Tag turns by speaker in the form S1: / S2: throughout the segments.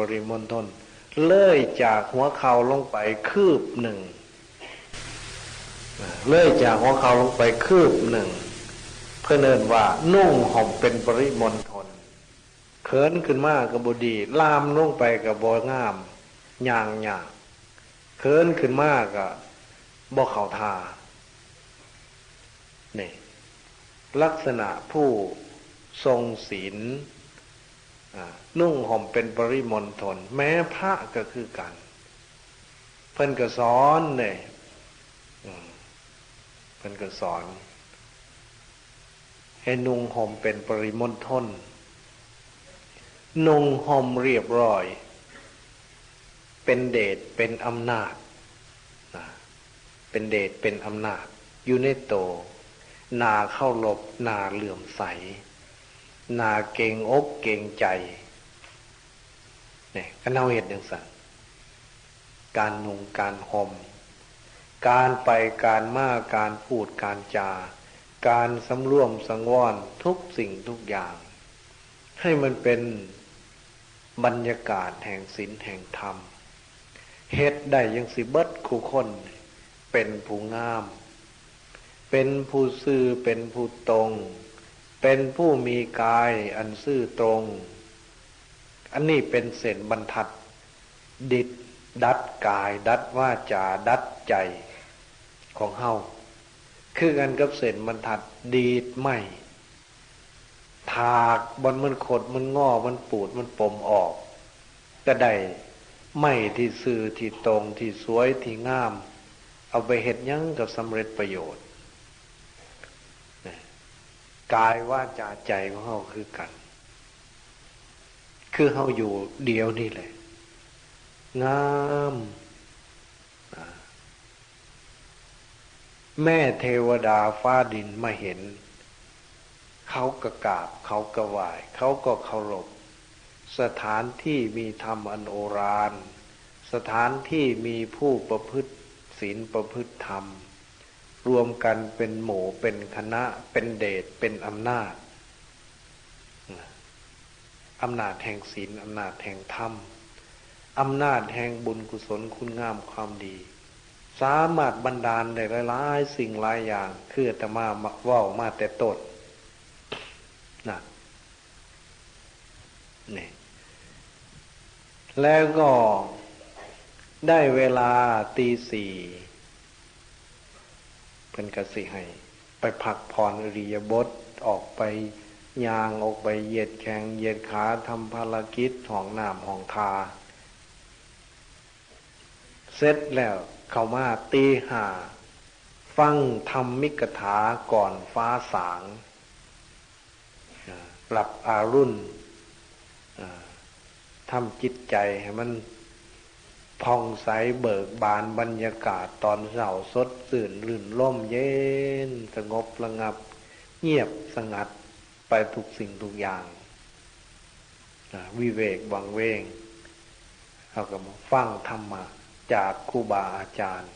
S1: ปริมณฑลเลื่อยจากหัวเข่าลงไปคืบหนึ่งเลื่อยจากหัวเข่าลงไปคืบหนึ่งเพื่อเนินว่านุ่งห่มเป็นปริมณฑลเขินขึ้นมากกับบดีลามลงไปกับบองามย่างหยางเขินขึ้นมากกับบ่เข่าทาเนี่ยลักษณะผู้ทรงศีล นุ่งห่มเป็นปริมณฑลแม้พระก็คือกัน เพิ่นก็สอนเนี่ยเพิ่นก็สอน ให้นุ่งห่มเป็นปริมณฑลนุ่งห่มเรียบร้อย เป็นเดชเป็นอำนาจเป็นเดชเป็นอำนาจ อยู่ในโต นาเข้าลบนาเหลื่อมใส นาเก่งอกเก่งใจเนี่ยก็เนาเหตุอย่างสั่งการนุงการหมการไปการมาการพูดการจา การสำรวมสังวรทุกสิ่งทุกอย่าง ให้มันเป็นบรรยากาศแห่งศีลแห่งธรรมเฮ็ดได้ยังสิเบิดคู่คน เป็นผู้งาม เป็นผู้ซื่อเป็นผู้ตรง เป็นผู้มีกายอันซื่อตรง อันนี้เป็นเส้นบรรทัด ดิดดัดกาย ดัดว่าจาดัดใจของเฮาคือกันกับเส้นบรรทัดดีดไม่ถากบนมันขดมันงอมันปูดมันปมออก ก็ได้ไม่ที่ซื่อที่ตรงที่สวยที่งาม เอาไปเห็ดยั้งกับสำเร็จประโยชน์ กายว่าจาใจของเขาคือกัน คือเขาอยู่เดียวนี่แหละ งามแม่เทวดาฟ้าดินมาเห็น เขากระกาบเขากระวาย เขาก็เคารพสถานที่มีธรรมอันโอรานสถานที่มีผู้ประพฤติศีลประพฤติธรรม รวมกันเป็นหมู่เป็นคณะ เป็นเดชเป็นอำนาจอำนาจแห่งศีลอำนาจแห่งธรรมอำนาจแห่งบุญกุศลคุณงามความดี สามารถบันดาลได้หลายสิ่งหลายอย่าง คือแต่มาว่ามาแต่ต้นนะนี่แล้วก็ได้เวลาตีสี่ เป็นกสิให้ ไปพักผ่อนอริยบทออกไปยางออกไปเหยียดแขงเหยียดขาทำภารกิจห้องน้ำห้องทาเสร็จแล้วเข้ามาตีหาฟังธรรมมิกถาก่อนฟ้าสางหลับอารุ่นทำจิตใจให้มัน พองใสเบิกบานบรรยากาศตอนเสาสดสื่นลื่นล่มเย็น สงบระงับ เงียบสงัดไปทุกสิ่งทุกอย่างวิเวกวังเวงเขาก็มาฟังธรรมะจากครูบาอาจารย์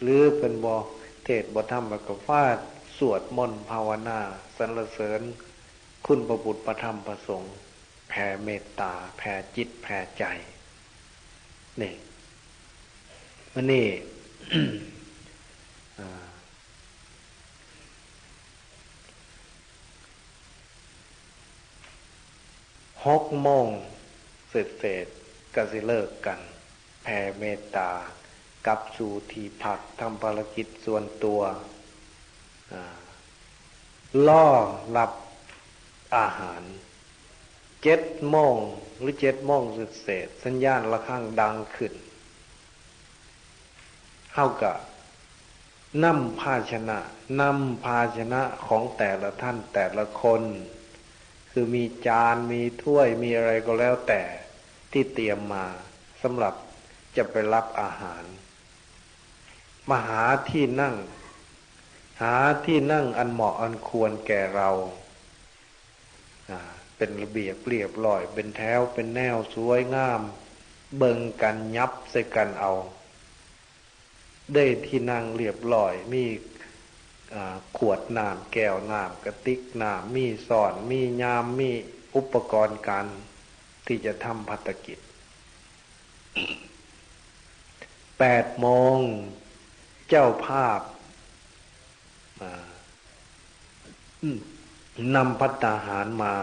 S1: หรือเป็นบอเทศบธรรมกับฟาดสวดมนต์ภาวนาสรรเสริญ คุณประบุตรประธรรมประสงค์แผ่เมตตาแผ่จิตแผ่ใจ นี่มันนี่หกโมงเสร็จเสร็จก็สิเลิกกัน แผ่เมตตา กับสู่ที่พักทำภารกิจส่วนตัวล่อรับอาหาร เจ็ดโมงหรือเจ็ดโมงเศษสัญญาณระฆังดังขึ้นเท่ากับนำภาชนะนำภาชนะของแต่ละท่านแต่ละคน คือมีจานมีถ้วยมีอะไรก็แล้วแต่ที่เตรียมมาสำหรับจะไปรับอาหาร มาหาที่นั่ง หาที่นั่งอันเหมาะอันควรแก่เรา เป็นระเบียบเรียบร้อย เป็นแถวเป็นแนวสวยงาม เบิ่งกันยับใส่กันเอา ได้ที่นั่งเรียบร้อยมีขวดน้ำแก้วน้ำกระติกน้ำมีสอนมียามมีอุปกรณ์การที่จะทำภารกิจแปดโมงเจ้าภาพนำพัตตาหารมา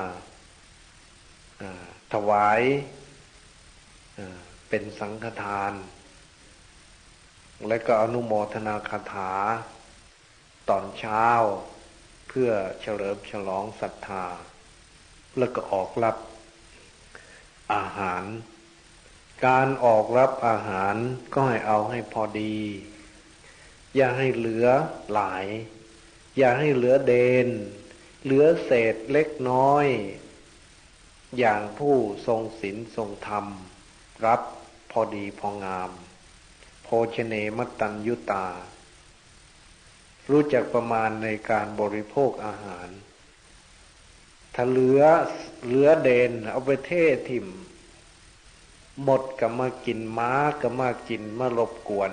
S1: ถวายเป็นสังฆทาน และก็อนุโมทนาคาถา ตอนเช้า เพื่อเฉลิมฉลองศรัทธา แล้วก็ออกรับอาหาร การออกรับอาหารก็ให้เอาให้พอดี อย่าให้เหลือหลาย อย่าให้เหลือเดน เหลือเศษเล็กน้อย อย่างผู้ทรงศีลทรงธรรม รับพอดีพองาม โภชเนมตัญยุตา รู้จักประมาณในการบริโภคอาหาร ถ้าเหลือเหลือเดนเอาไปเททิมหมดก็มากินม้าก็มากินมารบกวน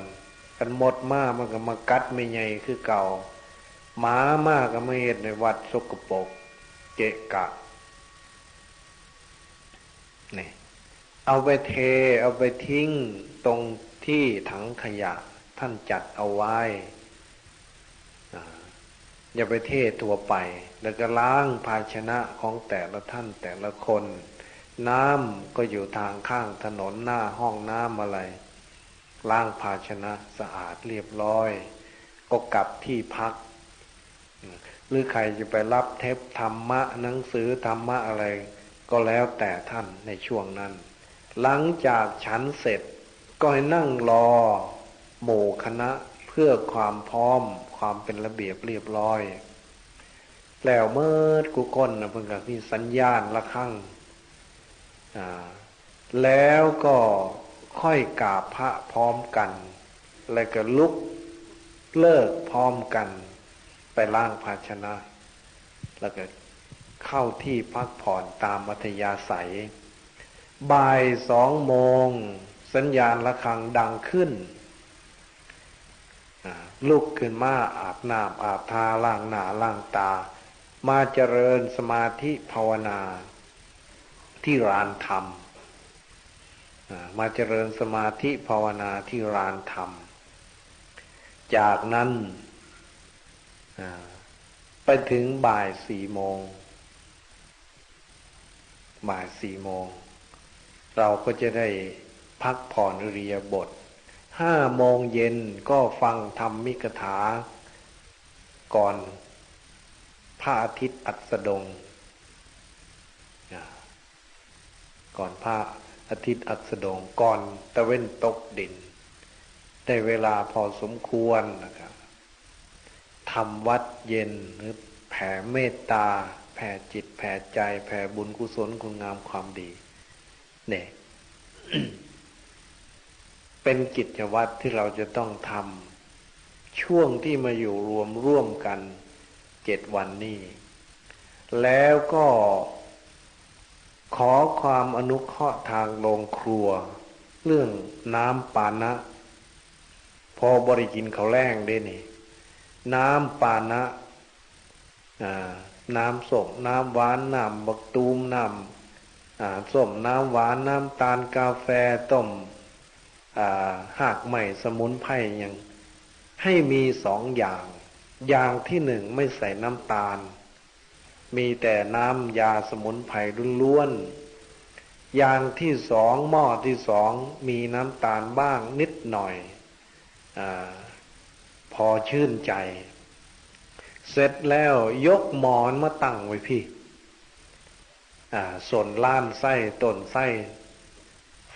S1: กันหมดมามันก็มากัดไม่ใหญ่คือเก่าม้ามากก็มาเห็นในวัดสกปรกเกะกะ เอาไปเท เอาไปทิ้งตรงที่ถังขยะท่านจัดเอาไว้ อย่าไปเททั่วไป แล้วก็ล้างภาชนะของแต่ละท่านแต่ละคน น้ำก็อยู่ทางข้างถนนหน้าห้องน้ำอะไร ล้างภาชนะสะอาดเรียบร้อย ก็กลับที่พัก หรือใครจะไปรับเทปธรรมะหนังสือธรรมะอะไร ก็แล้วแต่ท่านในช่วงนั้น หลังจากฉันเสร็จ ก็ให้นั่งรอ หมู่คณะเพื่อความพร้อม ความเป็นระเบียบเรียบร้อย แล้วเมื่อกุก้นนะเพิ่งกับมีสัญญาณละครั้งแล้วก็ค่อยกราบพระพร้อมกัน แล้วก็ลุกเลิกพร้อมกัน ไปล่างภาชนะ แล้วก็เข้าที่พักผ่อนตามมัธยาศัย บ่ายสองโมง สัญญาณระฆังดังขึ้น ลุกขึ้นมาอาบน้ำอาบทาล้างหน้าล้างตา มาเจริญสมาธิภาวนา ที่รานธรรม มาเจริญสมาธิภาวนาที่รานธรรม จากนั้นไปถึงบ่ายสี่โมง บ่ายสี่โมง เราก็จะได้พักผ่อนเรียบทห้าโมงเย็นก็ฟังธรรมมิกถา ก่อนพระอาทิตย์อัสดง ก่อนพระอาทิตย์อัสดงก่อนตะเว้นตกดิน ได้เวลาพอสมควรนะครับทำวัดเย็นหรือแผ่เมตตา แผ่จิตแผ่ใจ แผ่บุญกุศลคุณงามความดี เนี่ยเป็นกิจวัตรที่เราจะต้องทำช่วงที่มาอยู่รวมร่วมกันเจ็ดวันนี้แล้วก็ขอความอนุเคราะห์ทางโรงครัว เรื่องน้ำปานะ พอบริกินเขาแรงได้นี่ น้ำปานะน้ำส้มน้ำหวานน้ำบักตูมน้ำ ส้มน้ำหวานน้ำตาลกาแฟต้มหากใหม่สมุนไพรยังให้มีสองอย่าง อย่างที่หนึ่งไม่ใส่น้ำตาล มีแต่น้ำยาสมุนไพรล้วนอย่างที่สองหม้อที่สองมีน้ำตาลบ้างนิดหน่อยอพอชื่นใจ เสร็จแล้วยกหมอนมาตั้งไว้พี่ ส่วนล้านไส้ต้นไส้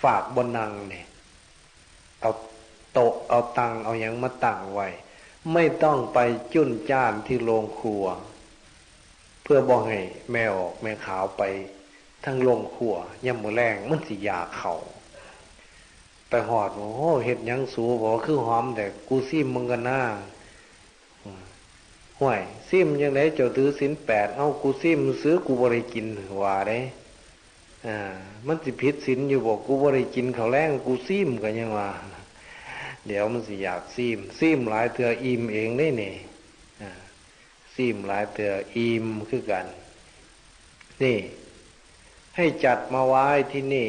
S1: ฝากบนนังเนี่ยเอาโต๊ะเอาตังเอาอย่างมาตั้งไว้ ไม่ต้องไปจุนจ้านที่โรงครัว เพื่อบอกให้แม่ออกแม่ขาวไปทั้งโรงครัวย่ำมือแรงมันสิยาเขา่าไปหอดโอ้เห็ดยังสูบอกคือหอมแต่กูซิมมึงกันหน้า ห่วยซิมยังไงเจ้าถือสินแปดเอากูซิมซื้อกูบริกินว่าได้อ่ามันสิพิษสินอยู่บอกกูบริกินเขาแรงกูซิมกันยังว่าเดี๋ยวมันสิอยากซีมซีมหลายเถื่ออิ่มเองได้เนี่ยซีมหลายเถื่ออิ่มคือกัน นี่ ให้จัดมาไว้ที่นี่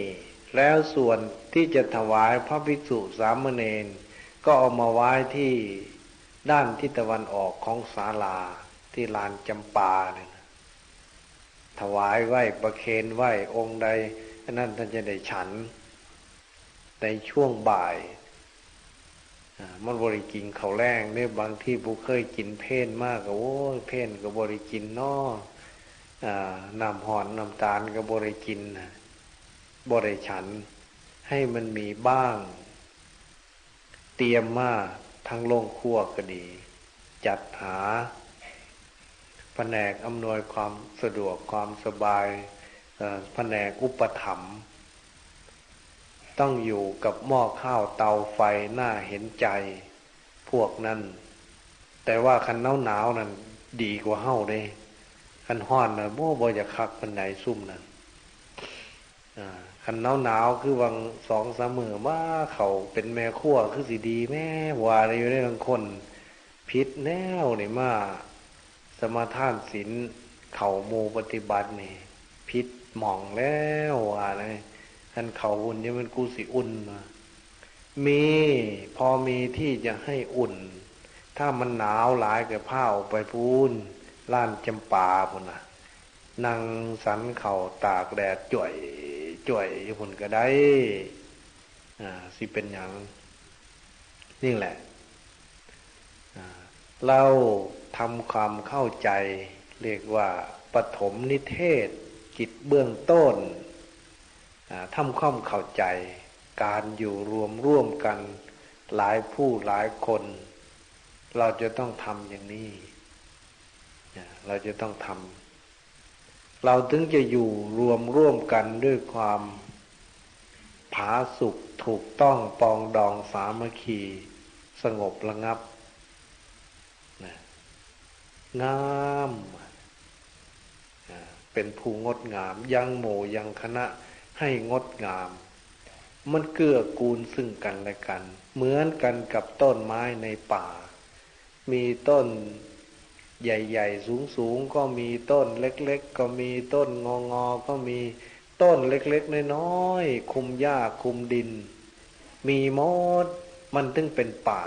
S1: แล้วส่วนที่จะถวายพระภิกษุสามเณรก็เอามาไว้ที่ ด้านทิศตะวันออกของศาลาที่ลานจำปาเนี่ยถวายไหวประเคนไหวองค์ใดนั่นท่านจะได้ฉัน ในช่วงบ่ายมันบริกินเขาแรงเนี่ยบางที่บุเคยกินเพนมากก็โอ้ยเพนก็บริกินนอน้ำหอนน้ำตาลก็บริกินบริฉันให้มันมีบ้าง เตรียมมา ทั้งโล่งคั่วก็ดี จัดหาแผนกอำนวยความสะดวกความสบายแผนกอุปถัมภ์ต้องอยู่กับหม้อข้าวเตาไฟหน้าเห็นใจ พวกนั้น แต่ว่าคันหนาวหนาวนั้นดีกว่าเฮ้าเลยคันห้อนนะโม่บอยจะคักปันไหนซุ่มนั่น คันหนาวหนาวคือวังสองสามมือว่าเขาเป็นแม่ขั้วคือสีดีแม่วาอะไรอยู่ในบางคนพิษแนวนี่มาสมาทานศีลเข่าโมปฏิบัตินี่พิษหมองแล้ววาอะไรท่านเขาอุ่นนี่มันกูสิอุ่นมามีพอมีที่จะให้อุ่น ถ้ามันหนาวหลายเกับผ้าไปพูนล้านจำปาพุ่นนะนั่งสันเข่าตากแดดจ่วย จ่วยพุ่นก็ได้อ่าสิเป็นอย่างนี่แหละเราทำความเข้าใจ เรียกว่าปฐมนิเทศ จิตเบื้องต้นทำความเข้าใจ การอยู่รวมร่วมกันหลายผู้หลายคน เราจะต้องทำอย่างนี้ เราจะต้องทำ เราถึงจะอยู่รวมร่วมกันด้วยความผาสุขถูกต้องปองดองสามัคคี สงบระงับงามเป็นผู้งดงาม ยังโมยังคณะให้งดงาม มันเกื้อกูลซึ่งกันและกัน เหมือนกันกับต้นไม้ในป่า มีต้น ใหญ่ ๆ สูงๆก็มีต้นเล็ก ๆ ก็มีต้นงองอก็มีต้นเล็ก ๆ น้อยๆคุมหญ้าคุมดิน มีมดมันถึงเป็นป่า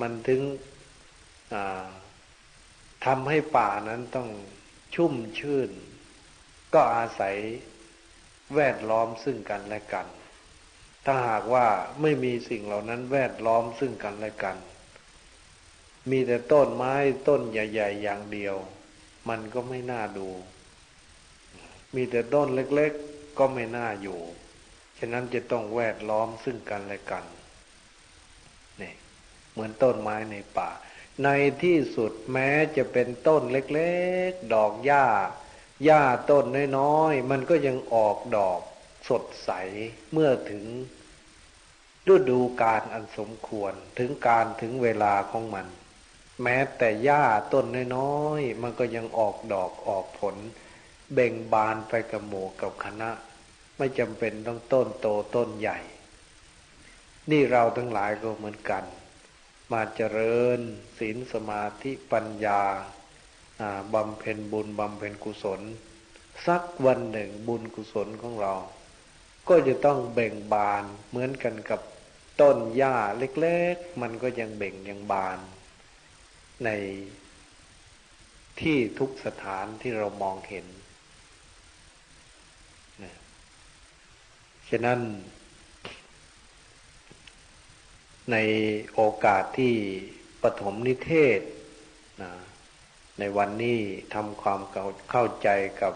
S1: มันถึงทำให้ป่านั้นต้องชุ่มชื่น ก็อาศัยแวดล้อมซึ่งกันและกัน ถ้าหากว่าไม่มีสิ่งเหล่านั้นแวดล้อมซึ่งกันและกัน มีแต่ต้นไม้ต้นใหญ่ ๆ อย่างเดียว มันก็ไม่น่าดู มีแต่ต้นเล็ก ๆ ก็ไม่น่าอยู่ ฉะนั้นจะต้องแวดล้อมซึ่งกันและกันนี่เหมือนต้นไม้ในป่า ในที่สุดแม้จะเป็นต้นเล็ก ๆ ดอกหญ้าหญ้าต้นน้อยๆมันก็ยังออกดอกสดใสเมื่อถึงฤดูการอันสมควรถึงการถึงเวลาของมัน แม้แต่หญ้าต้นน้อยๆ มันก็ยังออกดอกออกผล เบ่งบานไปกับหมู่กับคณะ ไม่จำเป็นต้องต้นโตต้นใหญ่ นี่เราทั้งหลายก็เหมือนกัน มาเจริญศีลสมาธิปัญญาบำเพ็ญบุญบำเพ็ญกุศล สักวันหนึ่งบุญกุศลของเรา ก็จะต้องเบ่งบานเหมือนกันกับต้นหญ้าเล็กๆ มันก็ยังเบ่งยังบาน ในที่ทุกสถานที่เรามองเห็นนะฉะนั้น ในโอกาสที่ปฐมนิเทศนะในวันนี้ทำความเข้าใจกับ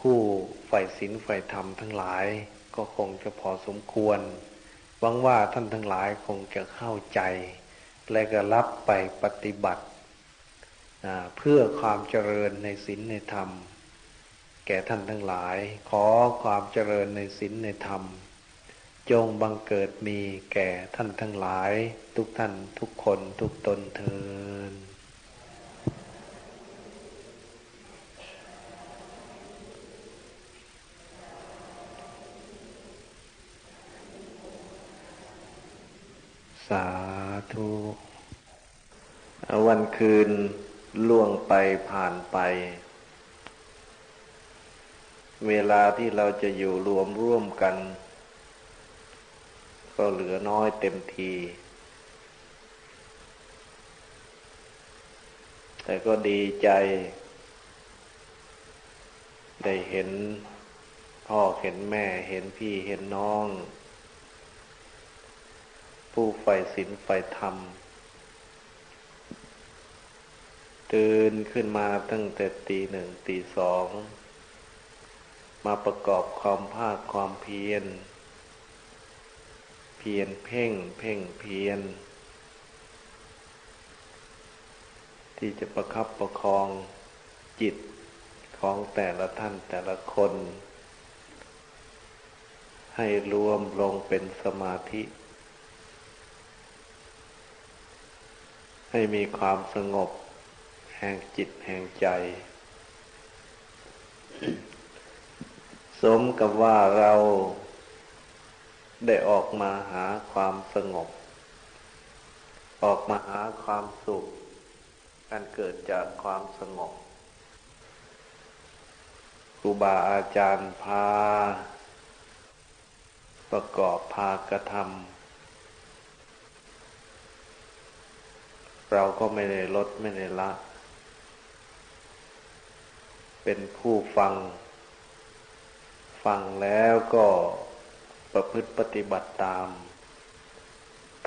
S1: ผู้ฝ่ายศีลฝ่ายธรรมทั้งหลายก็คงจะพอสมควรหวังว่าท่านทั้งหลายคงจะเข้าใจ และก็รับไปปฏิบัติ เพื่อความเจริญในศีลในธรรม แก่ท่านทั้งหลาย ขอความเจริญในศีลในธรรม จงบังเกิดมีแก่ท่านทั้งหลาย ทุกท่านทุกคนทุกตนเทินสา ธุวันคืนล่วงไปผ่านไป เวลาที่เราจะอยู่รวมร่วมกัน ก็เหลือน้อยเต็มที แต่ก็ดีใจ ได้เห็นพ่อเห็นแม่เห็นพี่เห็นน้อง ผู้ใฝ่ศีลใฝ่ธรรม ตื่นขึ้นมาตั้งแต่ตีหนึ่งตีสอง มาประกอบความภาคความเพียร เพียรเพ่งเพ่งเพียร ที่จะประคับประคองจิตของแต่ละท่านแต่ละคน ให้รวมลงเป็นสมาธิ ให้มีความสงบ แห่งจิตแห่งใจ สมกับว่าเราได้ออกมาหาความสงบ ออกมาหาความสุขการเกิดจากความสงบครูบาอาจารย์พา ประกอบพากระทำ เราก็ไม่ได้ลดไม่ได้ละ เป็นผู้ฟัง ฟังแล้วก็ประพฤติปฏิบัติตาม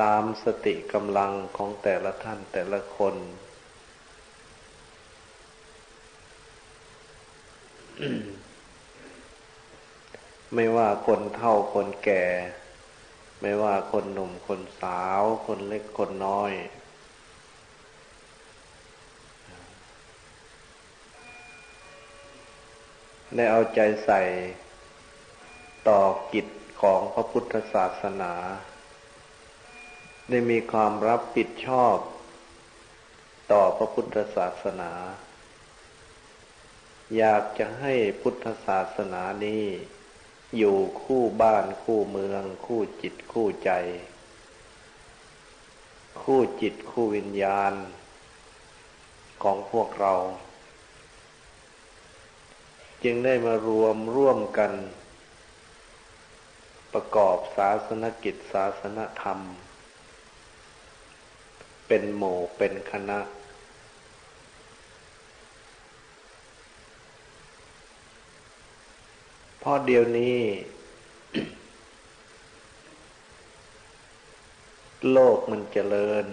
S1: ตามสติกำลังของแต่ละท่านแต่ละคน ไม่ว่าคนเฒ่าคนแก่ ไม่ว่าคนหนุ่มคนสาว คนเล็กคนน้อย ได้เอาใจใส่ต่อกิจของพระพุทธศาสนา ได้มีความรับผิดชอบต่อพระพุทธศาสนา อยากจะให้พุทธศาสนานี้อยู่คู่บ้านคู่เมือง คู่จิตคู่ใจ คู่จิตคู่วิญญาณ ของพวกเรา จึงได้มารวมร่วมกัน ประกอบศาสนกิจศาสนธรรม เป็นหมู่เป็นคณะเพราะเดียวนี้ โลกมันเจริญ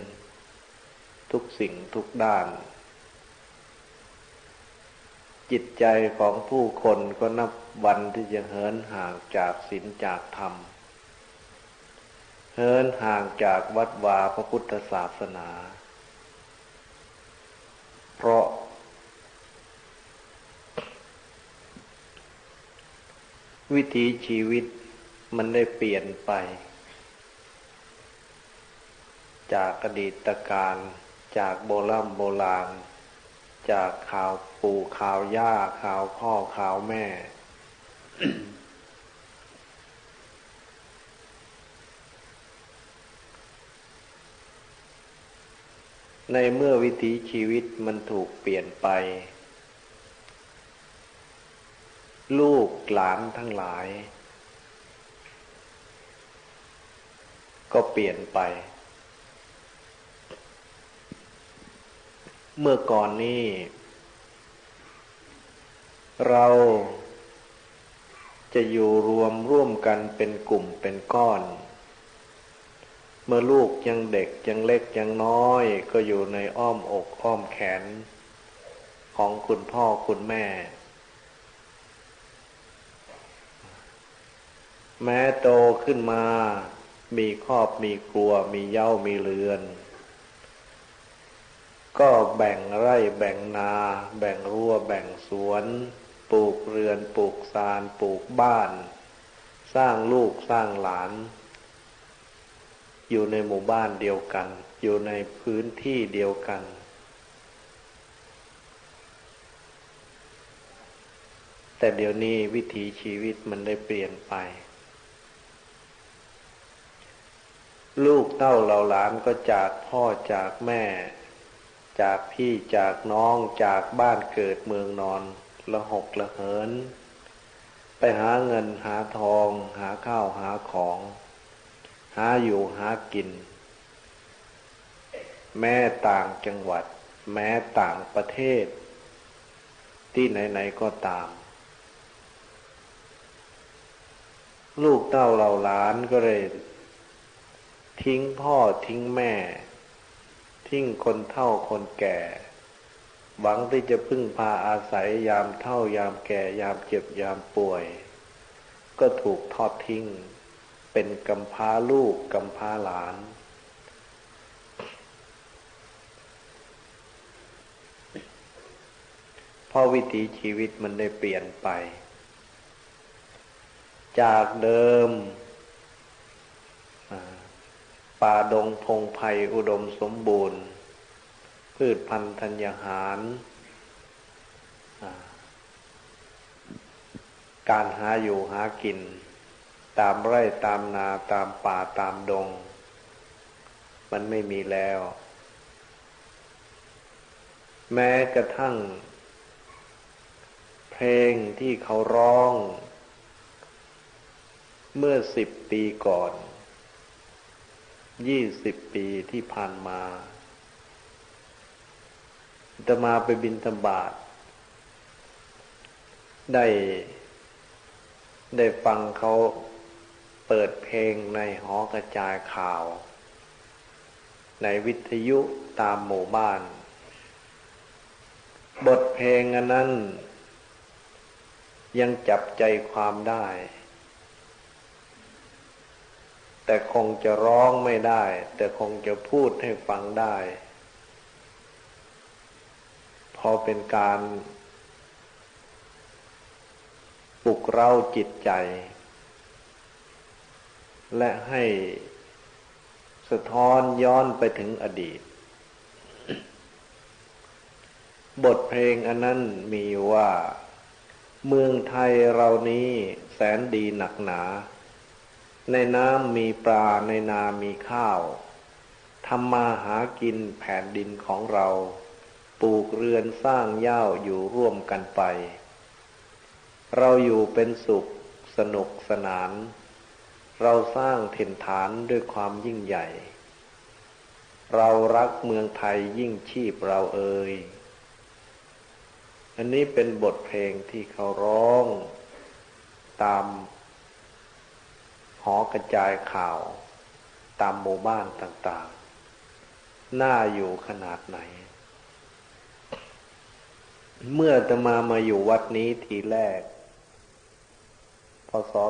S1: ทุกสิ่งทุกด้าน จิตใจของผู้คนก็นับวันที่จะเหินห่างจากศีลจากธรรม เหินห่างจากวัดวาพระพุทธศาสนา เพราะ วิถีชีวิตมันได้เปลี่ยนไป จากอดีตการจากโบราณโบราณ จากข่าวปู่ข่าวย่าข่าวพ่อข่าวแม่ ในเมื่อวิถีชีวิตมันถูกเปลี่ยนไป ลูกหลานทั้งหลาย ก็เปลี่ยนไป เมื่อก่อนนี้ เราจะอยู่รวมร่วมกันเป็นกลุ่มเป็นก้อน เมื่อลูกยังเด็กยังเล็กยังน้อย ก็อยู่ในอ้อมอกอ้อมแขน ของคุณพ่อคุณแม่ แม้โตขึ้นมา มีครอบมีครัวมีเย้ามีเรือน ก็แบ่งไร่แบ่งนา แบ่งรั้วแบ่งสวน ปลูกเรือนปลูกซานปลูกบ้าน สร้างลูกสร้างหลาน อยู่ในหมู่บ้านเดียวกัน อยู่ในพื้นที่เดียวกัน แต่เดี๋ยวนี้วิถีชีวิตมันได้เปลี่ยนไปลูกเต้าเหล่าหลานก็จากพ่อจากแม่ จากพี่จากน้องจากบ้านเกิดเมืองนอนละหกละเหิน ไปหาเงินหาทอง หาข้าวหาของ หาอยู่หากิน แม้ต่างจังหวัด แม้ต่างประเทศ ที่ไหนๆก็ตาม ลูกเต้าเหล่าหลานก็เลย ทิ้งพ่อทิ้งแม่ ทิ้งคนเฒ่าคนแก่ หวังที่จะพึ่งพาอาศัยยามเฒ่ายามแก่ยามเจ็บยามป่วย ก็ถูกทอดทิ้ง เป็นกำพร้าลูกกำพร้าหลาน เพราะวิถีชีวิตมันได้เปลี่ยนไป จากเดิม ป่าดงพงไพ่อุดมสมบูรณ์ พืชพันธุ์ธัญญาหาร การหาอยู่หากิน ตามไร่ตามนาตามป่าตามดง มันไม่มีแล้ว แม้กระทั่ง เพลงที่เขาร้อง เมื่อสิบปีก่อน ยี่สิบปีที่ผ่านมาจะมาไปบินธบาตได้ ได้ฟังเขาเปิดเพลงในหอกระจายข่าว ในวิทยุตามหมู่บ้าน บทเพลงอันนั้น ยังจับใจความได้ แต่คงจะร้องไม่ได้ แต่คงจะพูดให้ฟังได้ พอเป็นการปลุกเร้าจิตใจ และให้สะท้อนย้อนไปถึงอดีต บทเพลงอันนั้นมีว่า เมืองไทยเรานี้แสนดีหนักหนา ในน้ำมีปลาในนามีข้าวทำมาหากินแผ่นดินของเรา ปลูกเรือนสร้างย่าวอยู่ร่วมกันไป เราอยู่เป็นสุขสนุกสนาน เราสร้างถิ่นฐานด้วยความยิ่งใหญ่ เรารักเมืองไทยยิ่งชีพเราเอ่ยอันนี้เป็นบทเพลงที่เขาร้อง ตาม อกระจายข่าว ตามหมู่บ้านต่างๆ น่าอยู่ขนาดไหน เมื่อจะมามาอยู่วัดนี้ทีแรก พศ 2524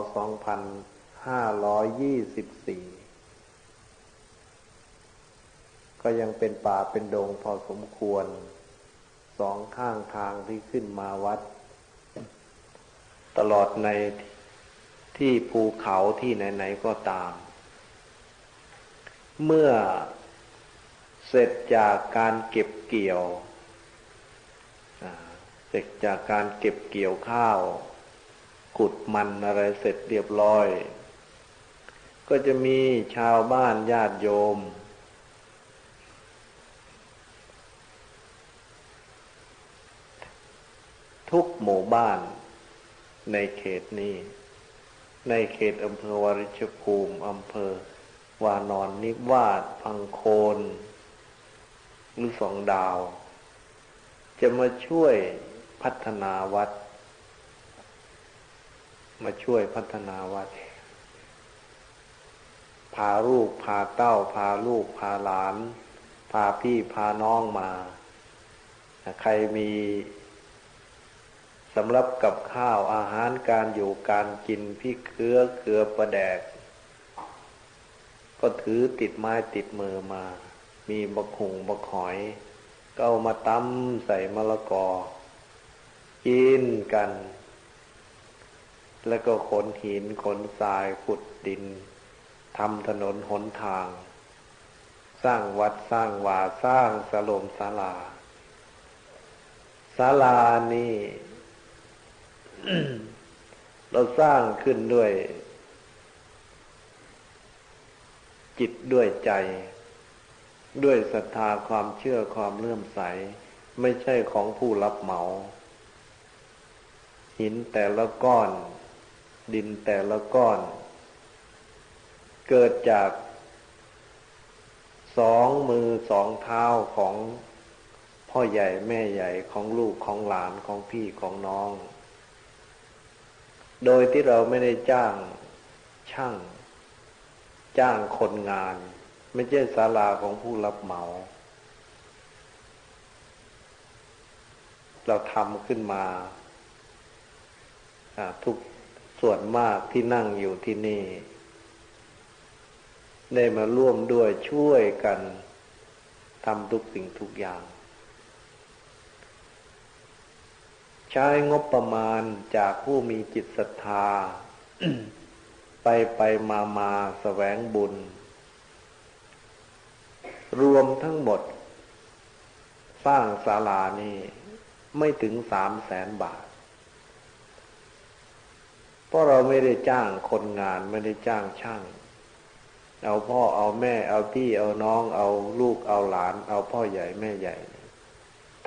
S1: ก็ยังเป็นป่าเป็นดงพอสมควร สองข้างทางที่ขึ้นมาวัด ตลอดในที ที่ภูเขาที่ไหนๆก็ตาม เมื่อเสร็จจากการเก็บเกี่ยว เสร็จจากการเก็บเกี่ยวข้าว ขุดมันอะไรเสร็จเรียบร้อย ก็จะมีชาวบ้านญาติโยม ทุกหมู่บ้านในเขตนี้ ในเขตอำเภอวาริชภูมิอำเภอวานอนนิวาสพังโคนหรือสองดาว จะมาช่วยพัฒนาวัด มาช่วยพัฒนาวัด พาลูกพาเต้า พาลูกพาหลาน พาพี่พาน้องมา ใครมี สำหรับกับข้าวอาหารการอยู่การกินพี่เคือเคือประแดก ก็ถือติดไม้ติดมือมา มีบักหุงบักหอย ก็เอามาตำใส่มะละกอ กินกัน แล้วก็ขนหินขนทรายขุดดินทำถนนหนทาง สร้างวัดสร้างวาสร้างสโลมศาลาศาลานี่ เราสร้างขึ้นด้วย จิตด้วยใจ ด้วยศรัทธาความเชื่อความเลื่อมใส ไม่ใช่ของผู้รับเหมา หินแต่ละก้อน ดินแต่ละก้อน เกิดจากสองมือสองเท้าของพ่อใหญ่แม่ใหญ่ของลูกของหลานของพี่ของน้อง โดยที่เราไม่ได้จ้างช่าง จ้างคนงาน ไม่ใช่ศาลาของผู้รับเหมา เราทำขึ้นมาทุกส่วนมากที่นั่งอยู่ที่นี่ ได้มาร่วมด้วยช่วยกันทำทุกสิ่งทุกอย่าง ใช้งบประมาณจากผู้มีจิตศรัทธา ไปไปมามาแสวงบุญ รวมทั้งหมด สร้างศาลานี่ไม่ถึงสามแสนบาท เพราะเราไม่ได้จ้างคนงานไม่ได้จ้างช่าง เอาพ่อเอาแม่ เอาพี่เอาน้อง เอาลูกเอาหลาน เอาพ่อใหญ่แม่ใหญ่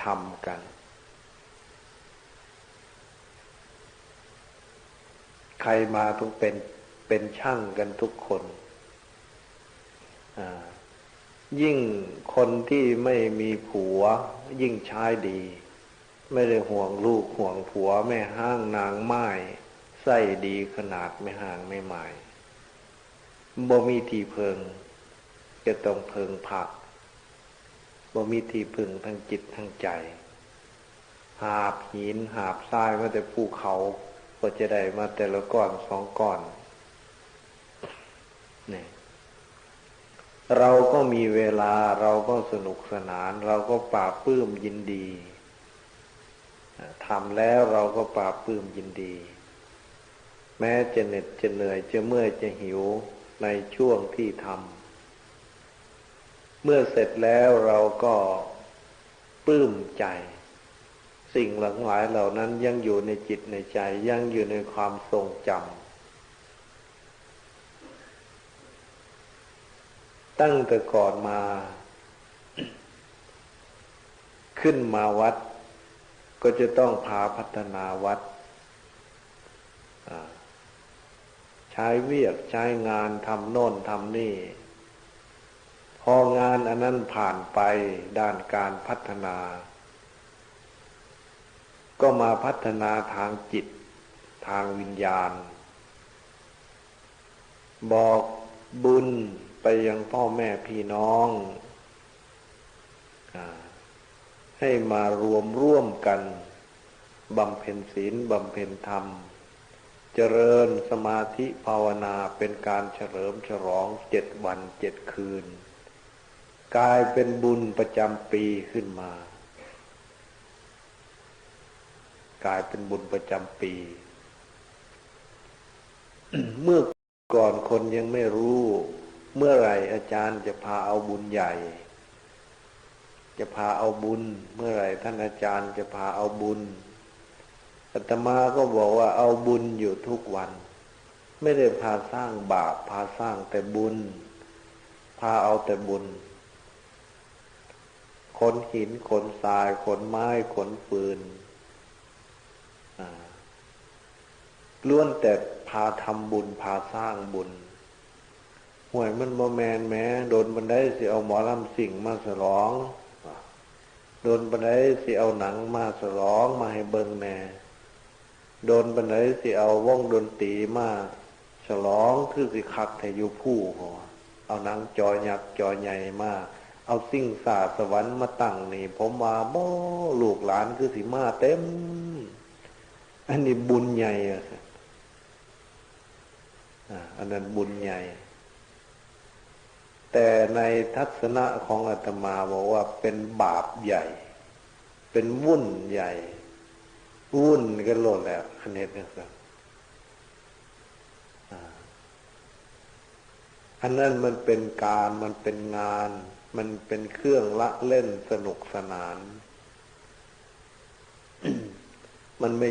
S1: ทำกัน ใครมาต้องเป็นเป็นช่างกันทุกคนยิ่งคนที่ไม่มีผัว ยิ่งใช้ดี ไม่ได้ห่วงลูกห่วงผัวแม่ห้างนางไม้ใส่ดีขนาดไม่ห่างไม่หมายบ่มีที่เพิงจะต้องเพิงผักบ่มีที่พึงทั้งจิตทั้งใจ หาบหินหาบทรายมาแต่ภูเขา ก็จะได้มาแต่ละก้อนสองก้อนนี่เราก็มีเวลาเราก็สนุกสนาน เราก็ปราบปื้มยินดีทำแล้วเราก็ปราบปื้มยินดี แม้จะเหน็ดจะเหนื่อยจะเมื่อยจะหิวในช่วงที่ทำเมื่อเสร็จแล้วเราก็ปลื้มใจ สิ่งหลังหลายเหล่านั้นยังอยู่ในจิตในใจ ยังอยู่ในความทรงจำตั้งแต่ก่อนมา ขึ้นมาวัด ก็จะต้องพาพัฒนาวัด ใช้เวียกใช้งานทำโน่นทำนี่ พองานอันนั้นผ่านไปด้านการพัฒนา ก็มาพัฒนาทางจิตทางวิญญาณ บอกบุญไปยังพ่อแม่พี่น้อง ให้มารวมร่วมกันบำเพ็ญศีลบำเพ็ญธรรม เจริญสมาธิภาวนาเป็นการเฉลิมฉลองเจ็ดวันเจ็ดคืน กลายเป็นบุญประจำปีขึ้นมา กลายเป็นบุญประจำปี เมื่อก่อนคนยังไม่รู้ เมื่อไรอาจารย์จะพาเอาบุญใหญ่ จะพาเอาบุญ เมื่อไรท่านอาจารย์จะพาเอาบุญอาตมาก็บอกว่าเอาบุญอยู่ทุกวัน ไม่ได้พาสร้างบาปพาสร้างแต่บุญ พาเอาแต่บุญขนหินขนทรายขนไม้ขนปืน ล้วนแต่พาทำบุญพาสร้างบุญห่วยมันบ่แมนแม้โดนบันไดสิเอาหมอลำสิ่งมาสลองโดนบันไดสิเอาหนังมาสลองมาให้เบิ่งแน่โดนบันไดสิเอาว่องดนตรีมาฉลองคือสิคักแทอยู่ผู้หัวเอาหนังจอยักจอใหญ่มาเอาสิ่งสาสวรรค์มาตั้งนี่ ผมมาบ่ลูกหลานคือสิมาเต็ม อันนี้บุญใหญ่อะ อันนั้นบุญใหญ่ แต่ในทัศนะของอาตมาบอกว่าเป็นบาปใหญ่ เป็นวุ่นใหญ่ วุ่นกันโลดแล้วคันเห็นนะครับอันนั้นมันเป็นการมันเป็นงาน มันเป็นเครื่องละเล่นสนุกสนาน มันไม่